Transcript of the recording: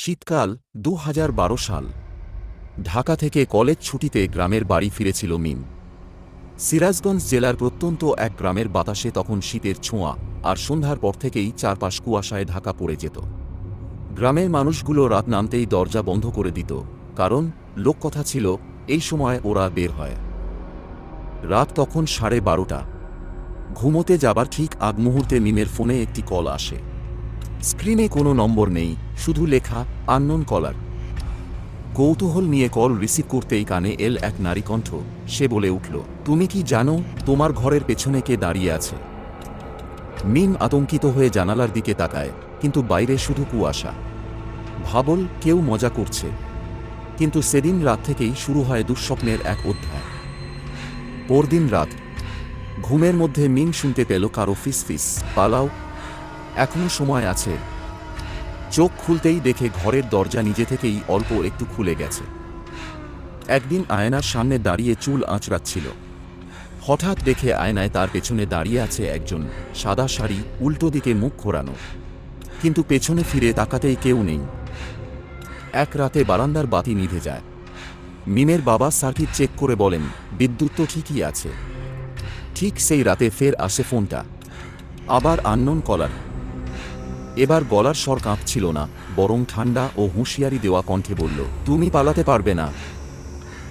শীতকাল দু হাজার বারো সাল। ঢাকা থেকে কলেজ ছুটিতে গ্রামের বাড়ি ফিরেছিল মিম। সিরাজগঞ্জ জেলার প্রত্যন্ত এক গ্রামের বাতাসে তখন শীতের ছোঁয়া আর সন্ধ্যার পর থেকেই চারপাশ কুয়াশায় ঢাকা পড়ে যেত। গ্রামের মানুষগুলো রাত নামতেই দরজা বন্ধ করে দিত, কারণ লোককথা ছিল, এই সময় ওরা বের হয়। রাত তখন সাড়ে বারোটা। ঘুমোতে যাবার ঠিক আগ মুহূর্তে মিমের ফোনে একটি কল আসে। স্ক্রিনে কোনো নম্বর নেই শুধু লেখা, আননোন কলার। কৌতূহল নিয়ে কল রিসিভ করতেই কানে এল এক নারী কণ্ঠ। সে বলে উঠল, তুমি কি জানো তোমার ঘরের পেছনে কে দাঁড়িয়ে আছে? মিম আতঙ্কিত হয়ে জানালার দিকে তাকায়, কিন্তু বাইরে শুধু কুয়াশা। ভাবল কেউ মজা করছে। কিন্তু সেদিন রাত থেকেই শুরু হয় দুঃস্বপ্নের এক অধ্যায়। পরদিন রাত, ঘুমের মধ্যে মিম শুনতে পেল কারও ফিস ফিস পালাও, এখনও সময় আছে চোখ খুলতেই দেখে ঘরের দরজা নিজে থেকেই অল্প একটু খুলে গেছে। একদিন আয়নার সামনে দাঁড়িয়ে চুল আঁচড়াচ্ছিল। হঠাৎ দেখে আয়নায় তার পেছনে দাঁড়িয়ে আছে একজন সাদা শাড়ি, উল্টো দিকে মুখ ঘোরানো। কিন্তু পেছনে ফিরে তাকাতেই কেউ নেই। এক রাতে বারান্দার বাতি নিভে যায়। মিমের বাবা সার্কিট চেক করে বলেন, বিদ্যুৎ তো ঠিকই আছে। ঠিক সেই রাতে ফের আসে ফোনটা। আবার আননোন কলার। এবার গলার স্বর কাঁপছিল না, বরং ঠান্ডা ও হুঁশিয়ারি দেওয়া কণ্ঠে বলল, তুমি পালাতে পারবে না।